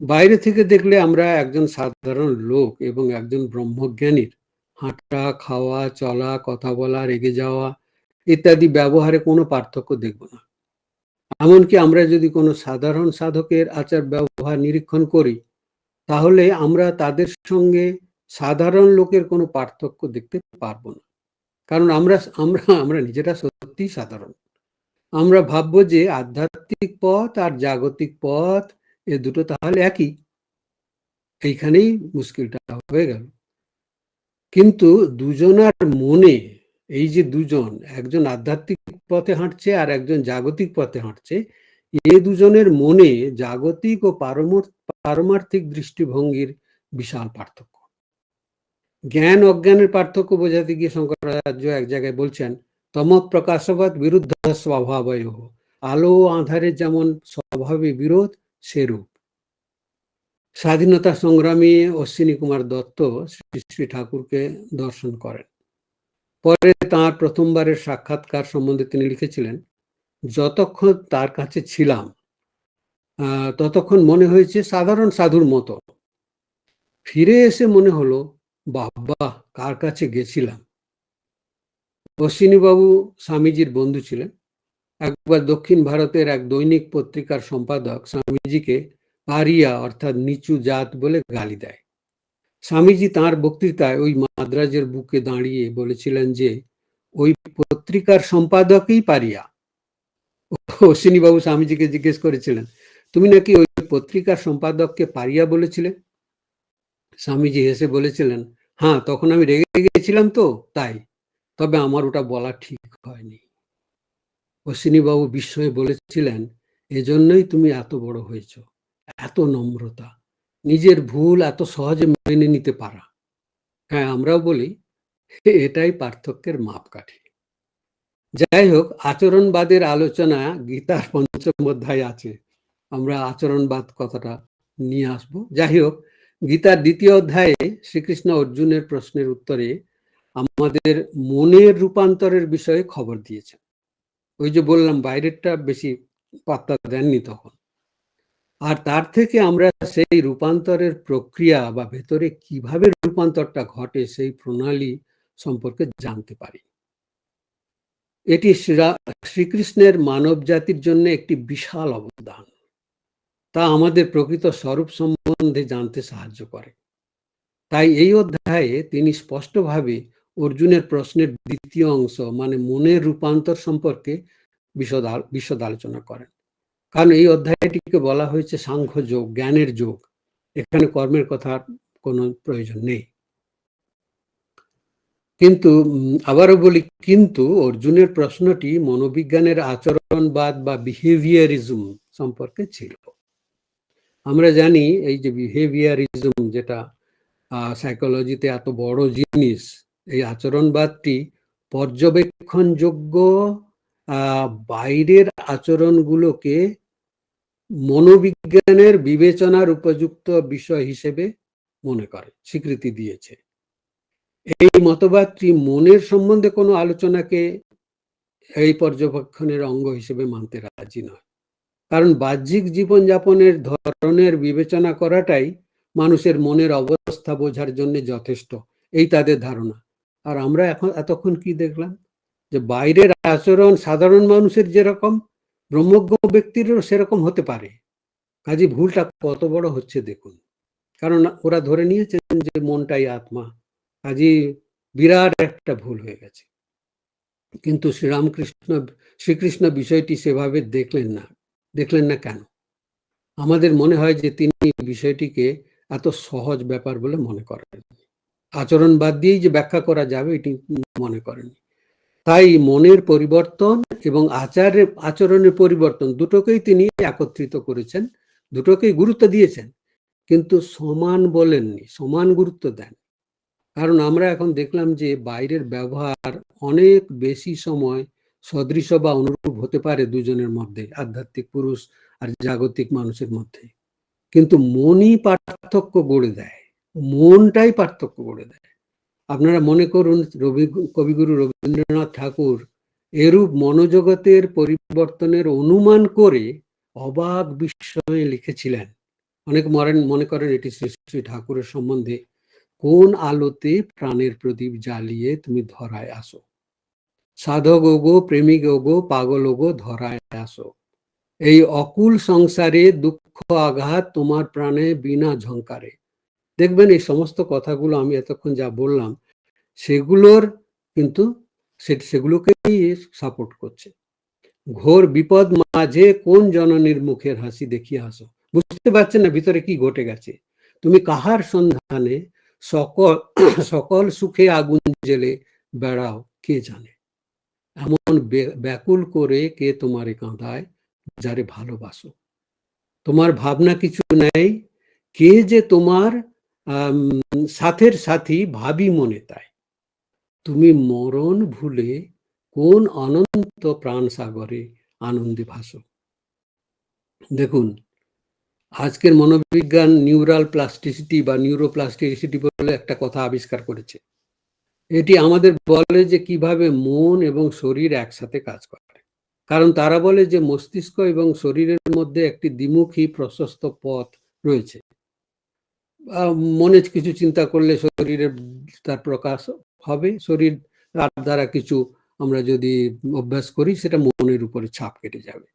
বাইরে থেকে দেখলে আমরা একজন সাধারণ লোক এবং একজন ব্রহ্মজ্ঞানীর। হাঁটা, খাওয়া, চলা, কথা বলা, রেগে যাওয়া ইত্যাদি ব্যবহারে কোনো পার্থক্য দেখব না। এমনকি আমরা যদি কোনো সাধারণ সাধকের আচার ব্যবহার নিরীক্ষণ করি, তাহলে আমরা তাদের সঙ্গে সাধারণ লোকের কোনো পার্থক্য দেখতে পারব না। কারণ আমরা আমরা আমরা নিজেরা সত্যি সাধারণ। আমরা ভাববো যে আধ্যাত্মিক পথ আর জাগতিক পথ এ দুটো তাহলে একই। এইখানেই মুশকিলটা হয়ে গেল। কিন্তু দুজনার মনে, এই যে দুজন, একজন আধ্যাত্মিক পথে হাঁটছে আর একজন জাগতিক পথে হাঁটছে, এ দুজনের মনে জাগতিক ও পারমার্থিক দৃষ্টিভঙ্গির বিশাল পার্থক্য। জ্ঞান, অজ্ঞানের পার্থক্য বোঝাতে গিয়ে শঙ্করাচার্য এক জায়গায় বলছেন, তম প্রকাশবাদ বিরুদ্ধ স্বভাবয়। আলো ও আধারের যেমন স্বভাবে বিরোধ সেরূপ স্বাধীনতা সংগ্রামী অশ্বিনী কুমার দত্ত শ্রী শ্রী ঠাকুরকে দর্শন করেন। পরে তার প্রথমবারের সাক্ষাৎকার সম্বন্ধে তিনি লিখেছিলেন, যতক্ষণ তার কাছে ছিলাম ততক্ষণ মনে হয়েছে সাধারণ সাধুর মতো। ফিরে এসে মনে হলো, বাবা, কার কাছে গেছিলাম? অশ্বিনীবাবু স্বামীজির বন্ধু ছিলেন। একবার দক্ষিণ ভারতের এক দৈনিক পত্রিকার সম্পাদক স্বামীজিকে পারিয়া, অর্থাৎ নিচু জাত বলে গালি দেয়। স্বামীজি তাঁর বক্তৃতায় ওই মাদ্রাজের বুকে দাঁড়িয়ে বলেছিলেন যে, ওই পত্রিকার সম্পাদকই পারিয়া। অশ্বিনীবাবু স্বামীজিকে জিজ্ঞেস করেছিলেন, তুমি নাকি ওই পত্রিকার সম্পাদককে পারিয়া বলেছিলে? স্বামীজি হেসে বলেছিলেন হ্যাঁ তখন আমি রেগে গেছিলাম তো, তাই। তবে আমার ওটা বলা ঠিক হয়নি। অশ্বিনীবাবু বিস্ময়ে বলেছিলেন, এজন্যই তুমি এত বড় হয়েছ, এত নম্রতা। নিজের ভুল এত সহজে মেনে নিতে পারা। হ্যাঁ আমরাও বলি, এটাই পার্থক্যের মাপকাঠি। যাই হোক, আচরণবাদের আলোচনা গীতার পঞ্চম অধ্যায় আছে। আমরা আচরণবাদ কথাটা নিয়ে আসব। যাই হোক, গীতার দ্বিতীয় অধ্যায়ে শ্রীকৃষ্ণ অর্জুনের প্রশ্নের উত্তরে আমাদের মনের রূপান্তরের বিষয়ে খবর দিয়েছেন। ওই যে বললাম, বাইরেরটা বেশি পাত্তা দেননি তখন। আর তার থেকে আমরা সেই রূপান্তরের প্রক্রিয়া বা ভেতরে কীভাবে রূপান্তরটা ঘটে সেই প্রণালী সম্পর্কে জানতে পারি। এটি শ্রীকৃষ্ণের মানব জাতির জন্য একটি বিশাল অবদান। তা আমাদের প্রকৃত স্বরূপ সম্বন্ধে জানতে সাহায্য করে। তাই এই অধ্যায়ে তিনি স্পষ্টভাবে অর্জুনের প্রশ্নের দ্বিতীয় অংশ মানে মনের রূপান্তর সম্পর্কে বিশদ বিশদ আলোচনা করেন। কারণ এই অধ্যায়টিকে বলা হয়েছে সাংখ্য যোগ, জ্ঞানের যোগ। এখানে কর্মের কথা কোনো প্রয়োজন নেই। কিন্তু আবারও বলি, কিন্তু অর্জুনের প্রশ্নটি মনোবিজ্ঞানের আচরণবাদ বা বিহেভিয়ারিজম সম্পর্কে ছিল। আমরা জানি এই যে বিহেভিয়ারিজম যেটা সাইকোলজিতে এত বড় জিনিস এই আচরণবাদটি পর্যবেক্ষণযোগ্য বাইরের আচরণগুলোকে মনোবিজ্ঞানের বিবেচনার উপযুক্ত বিষয় হিসেবে মনে করে, স্বীকৃতি দিয়েছে। এই মতবাদটি মনের সম্বন্ধে কোনো আলোচনাকে এই পর্যবেক্ষণের অঙ্গ হিসেবে মানতে রাজি নয়। কারণ বাহ্যিক জীবনযাপনের ধরনের বিবেচনা করাটাই মানুষের মনের অবস্থা বোঝার জন্য যথেষ্ট, এই তাদের ধারণা। আর আমরা এখন এতক্ষণ কি দেখলাম? যে বাইরের আচরণ সাধারণ মানুষের যেরকম, ব্রহ্মজ্ঞ ব্যক্তিরও সেরকম হতে পারে। কাজে ভুলটা কত বড় হচ্ছে দেখুন। কারণ ওরা ধরে নিয়েছেন যে মনটাই আত্মা। কাজে বিরাট একটা ভুল হয়ে গেছে। কিন্তু শ্রীরামকৃষ্ণ, শ্রীকৃষ্ণ বিষয়টি সেভাবে দেখলেন না। দেখলেন না কেন? আমাদের মনে হয় যে তিনি বিষয়টিকে এত সহজ ব্যাপার বলে মনে করেন। আচরণ বাদ দিয়েই যে ব্যাখ্যা করা যাবে, এটি মনে করেন তাই মনের পরিবর্তন এবং আচারের, আচরণের পরিবর্তন দুটোকেই তিনি একত্রিত করেছেন, দুটোকেই গুরুত্ব দিয়েছেন, কিন্তু সমান বলেননি, সমান গুরুত্ব দেন। কারণ আমরা এখন দেখলাম যে বাইরের ব্যবহার অনেক বেশি সময় সদৃশ বা অনুরূপ হতে পারে দুজনের মধ্যে, আধ্যাত্মিক পুরুষ আর জাগতিক মানুষের মধ্যে। কিন্তু মনই পার্থক্য গড়ে দেয়। মনটাই পার্থক্য করে দেয়। আপনারা মনে করুন, রবি, কবিগুরু রবীন্দ্রনাথ ঠাকুর এরূপ মনোজগতের পরিবর্তনের অনুমান করে অবাক বিস্ময়ে লিখেছিলেন। অনেক মরেন, মনে করেন এটি শ্রী শ্রী ঠাকুরের সম্বন্ধে, কোন আলোতে প্রাণের প্রদীপ জ্বালিয়ে তুমি ধরায় আসো? সাধক ওগো, প্রেমিক ওগো, পাগল ওগো, ধরায় আসো। এই অকুল সংসারে দুঃখ আঘাত তোমার প্রাণে বিনা ঝঙ্কারে দেখবেন এই সমস্ত কথাগুলো আমি এতক্ষণ যা বললাম, সেগুলোর কিন্তু সেগুলোকেই সাপোর্ট করছে। ঘোর বিপদ মাঝে কোন জননীর মুখের হাসি দেখিয়ে হাসো? বুঝতে পারছেন না ভিতরে কি ঘটে গেছে? তুমি কাহার সন্ধানে সকল সকল সুখে আগুন জেলে বেড়াও, কে জানে? এমন ব্যাকুল করে কে তোমারে কাঁদায়, যারে ভালোবাসো? তোমার ভাবনা কিছু নেই? কে যে তোমার সাথের সাথী ভাবি মনে তাই। তুমি মরণ ভুলে কোন অনন্ত প্রাণ সাগরে আনন্দে ভাসো। দেখুন, আজকের মনোবিজ্ঞান নিউরাল প্লাস্টিসিটি বা নিউরোপ্লাস্টিসিটি বলে একটা কথা আবিষ্কার করেছে। এটি আমাদের বলে যে কীভাবে মন এবং শরীর একসাথে কাজ করে। কারণ তারা বলে যে মস্তিষ্ক এবং শরীরের মধ্যে একটি দ্বিমুখী প্রশস্ত পথ রয়েছে। মনে কিছু চিন্তা করলে শরীরের তার প্রকাশ হবে। শরীর তার দ্বারা কিছু আমরা যদি অভ্যাস করি, সেটা মনের উপরে ছাপ কেটে যাবে।